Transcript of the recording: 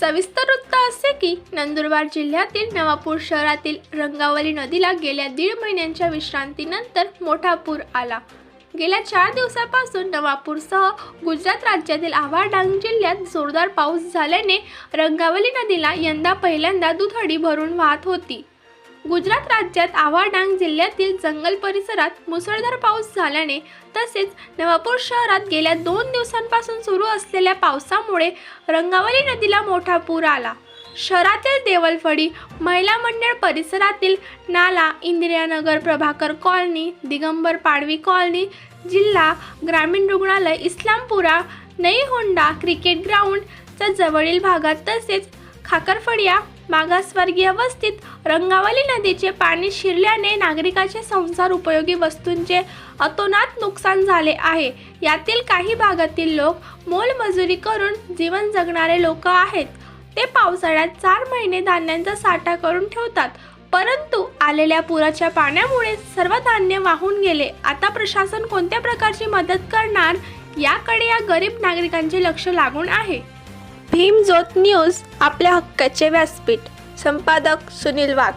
सविस्तर उत्तर असे की नंदुरबार जिल्ह्यातील नवापूर शहरातील रंगावली नदीला गेल्या दीड महिन्यांच्या विश्रांतीनंतर मोठा पूर आला. गेल्या चार दिवसापासून नवापूरसह गुजरात राज्यातील आव्हा डांग जिल्ह्यात जोरदार पाऊस झाल्याने रंगावली नदीला यंदा पहिल्यांदा दुथडी भरून वाहत होती. गुजरात राज्यात आव्हा डांग जिल्ह्यातील जंगल परिसरात मुसळधार पाऊस झाल्याने तसेच नवापूर शहरात गेल्या दोन दिवसांपासून सुरू असलेल्या पावसामुळे रंगावली नदीला मोठा पूर आला. शहरातील देवलफडी महिला मंडळ परिसरातील नाला इंदिरानगर प्रभाकर कॉलनी दिगंबर पाडवी कॉलनी जिल्हा ग्रामीण रुग्णालय इस्लामपुरा नई होंडा क्रिकेट ग्राउंडच्या जवळील भागात तसेच खाकरफडिया मागासवर्गीय वस्तीत रंगावली नदीचे पाणी शिरल्याने नागरिकाचे संसार उपयोगी वस्तूंचे अतोनात नुकसान झाले आहे. यातील काही भागातील लोक मोलमजुरी करून जीवन जगणारे लोक आहेत. ते पावसाळ्यात चार महिने धान्यांचा साठा करून ठेवतात. परंतु आलेल्या पुराच्या पाण्यामुळे सर्व धान्य वाहून गेले. आता प्रशासन कोणत्या प्रकारची मदत करणार? याकडे या गरीब नागरिकांचे लक्ष लागून आहे. भीमज्योत न्यूज आपल्या हक्काचे व्यासपीठ. संपादक सुनील वाघ.